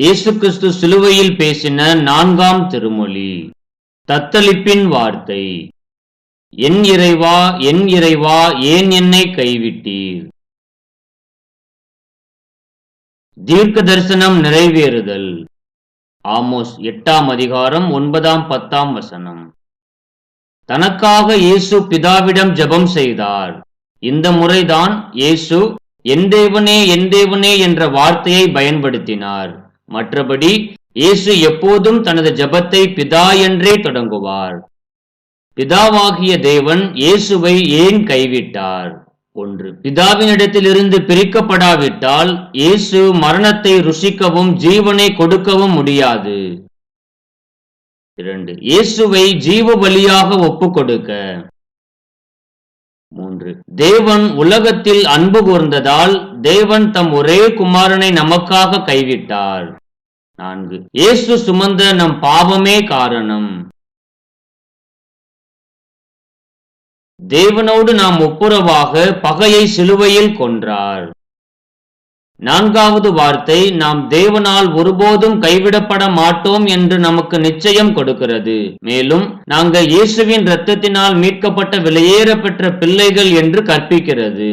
இயேசு கிறிஸ்து சிலுவையில் பேசின நான்காம் திருமொழி தத்தளிப்பின் வார்த்தை. என் இறைவா என் இறைவா ஏன் என்னை கைவிட்டீர்? தீர்க்க தரிசனம் நிறைவேறுதல். ஆமோஸ் எட்டாம் அதிகாரம் ஒன்பதாம் பத்தாம் வசனம். தனக்காக இயேசு பிதாவிடம் ஜெபம் செய்தார். இந்த முறைதான் இயேசு என் தேவனே என் தேவனே என்ற வார்த்தையை பயன்படுத்தினார். மற்றபடி இயேசு எப்போதும் தனது ஜெபத்தை பிதா என்றே தொடங்குவார். பிதாவாகிய தேவன் இயேசுவை ஏன் கைவிட்டார்? ஒன்று பிதாவினிடத்திலிருந்து பிரிக்கப்படாவிட்டால் இயேசு மரணத்தை ருசிக்கவும் ஜீவனை கொடுக்கவும் முடியாது. இரண்டு இயேசுவை ஜீவ பலியாக ஒப்பு கொடுக்க மூன்று தேவன் உலகத்தில் அன்பு கூர்ந்ததால் தேவன் தம் ஒரே குமாரனை நமக்காக கைவிட்டார். நான்கு. இயேசு சுமந்த நம் பாவமே காரணம். தேவனோடு நாம் ஒப்புரவாக பகையை சிலுவையில் கொன்றார். நான்காவது வார்த்தை நாம் தேவனால் ஒருபோதும் கைவிடப்பட மாட்டோம் என்று நமக்கு நிச்சயம் கொடுக்கிறது. மேலும் நாங்கள் இயேசுவின் இரத்தத்தினால் மீட்கப்பட்ட விலையேற பெற்ற பிள்ளைகள் என்று கற்பிக்கிறது.